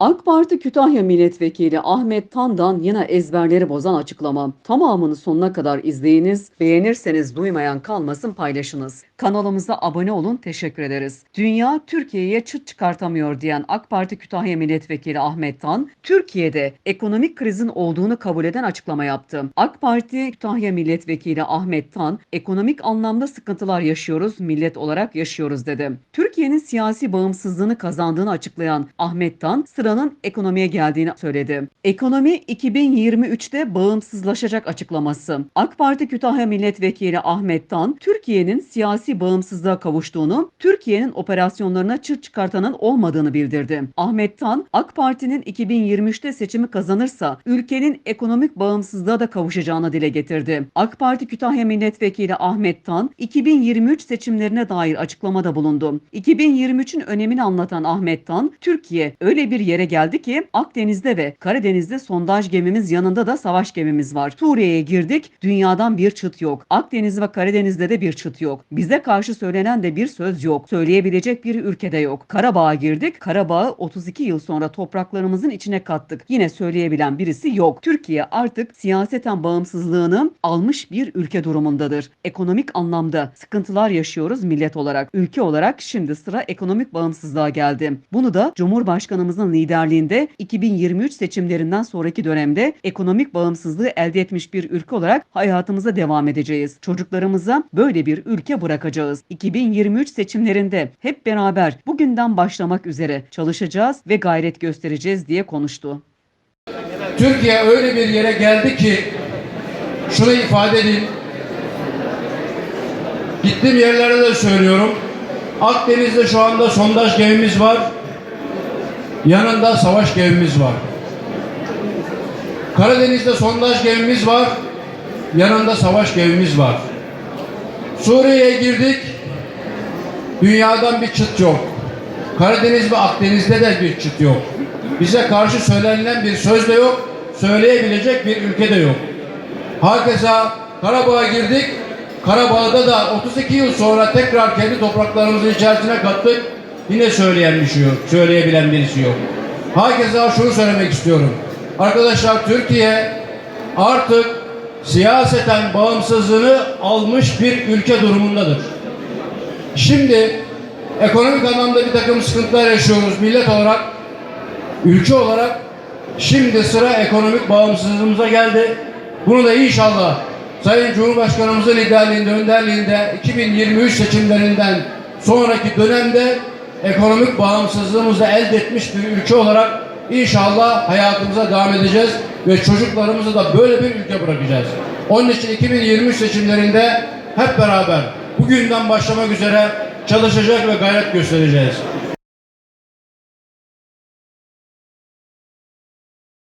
AK Parti Kütahya Milletvekili Ahmet Tan'dan yine ezberleri bozan açıklama. Tamamını sonuna kadar izleyiniz. Beğenirseniz duymayan kalmasın paylaşınız. Kanalımıza abone olun. Teşekkür ederiz. Dünya Türkiye'ye çıt çıkartamıyor diyen AK Parti Kütahya Milletvekili Ahmet Tan, Türkiye'de ekonomik krizin olduğunu kabul eden açıklama yaptı. AK Parti Kütahya Milletvekili Ahmet Tan, ekonomik anlamda sıkıntılar yaşıyoruz, millet olarak yaşıyoruz dedi. Türkiye'nin siyasi bağımsızlığını kazandığını açıklayan Ahmet Tan, sıranın ekonomiye geldiğini söyledi. Ekonomi 2023'te bağımsızlaşacak açıklaması. AK Parti Kütahya Milletvekili Ahmet Tan, Türkiye'nin siyasi bağımsızlığa kavuştuğunu, Türkiye'nin operasyonlarına çıt çıkartanın olmadığını bildirdi. Ahmet Tan, AK Parti'nin 2023'te seçimi kazanırsa ülkenin ekonomik bağımsızlığa da kavuşacağını dile getirdi. AK Parti Kütahya Milletvekili Ahmet Tan, 2023 seçimlerine dair açıklamada bulundu. 2023'ün önemini anlatan Ahmet Tan, Türkiye öyle bir yere geldi ki Akdeniz'de ve Karadeniz'de sondaj gemimiz yanında da savaş gemimiz var. Suriye'ye girdik, dünyadan bir çıt yok. Akdeniz ve Karadeniz'de de bir çıt yok. Bize karşı söylenen de bir söz yok. Söyleyebilecek bir ülkede yok. Karabağ'a girdik. Karabağ'ı 32 yıl sonra topraklarımızın içine kattık. Yine söyleyebilen birisi yok. Türkiye artık siyaseten bağımsızlığını almış bir ülke durumundadır. Ekonomik anlamda sıkıntılar yaşıyoruz millet olarak. Ülke olarak şimdi sıra ekonomik bağımsızlığa geldi. Bunu da Cumhurbaşkanımızın liderliğinde 2023 seçimlerinden sonraki dönemde ekonomik bağımsızlığı elde etmiş bir ülke olarak hayatımıza devam edeceğiz. Çocuklarımıza böyle bir ülke bırakacağız. 2023 seçimlerinde hep beraber bugünden başlamak üzere çalışacağız ve gayret göstereceğiz diye konuştu. Türkiye öyle bir yere geldi ki şunu ifade edeyim. Gittiğim yerlerde de söylüyorum. Akdeniz'de şu anda sondaj gemimiz var. Yanında savaş gemimiz var. Karadeniz'de sondaj gemimiz var. Yanında savaş gemimiz var. Suriye'ye girdik. Dünyadan bir çıt yok. Karadeniz ve Akdeniz'de de bir çıt yok. Bize karşı söylenilen bir söz de yok. Söyleyebilecek bir ülke de yok. Hakeza Karabağ'a girdik. Karabağ'da da 32 yıl sonra tekrar kendi topraklarımızın içerisine kattık. Yine söyleyen bir şey yok. Söyleyebilen birisi yok. Hakeza şunu söylemek istiyorum. Arkadaşlar Türkiye artık siyaseten bağımsızlığını almış bir ülke durumundadır. Şimdi ekonomik anlamda bir takım sıkıntılar yaşıyoruz millet olarak, ülke olarak. Şimdi sıra ekonomik bağımsızlığımıza geldi. Bunu da inşallah Sayın Cumhurbaşkanımızın liderliğinde, önderliğinde 2023 seçimlerinden sonraki dönemde ekonomik bağımsızlığımızı elde etmiş bir ülke olarak inşallah hayatımıza devam edeceğiz ve çocuklarımızı da böyle bir ülke bırakacağız. Onun için 2023 seçimlerinde hep beraber bugünden başlamak üzere çalışacak ve gayret göstereceğiz.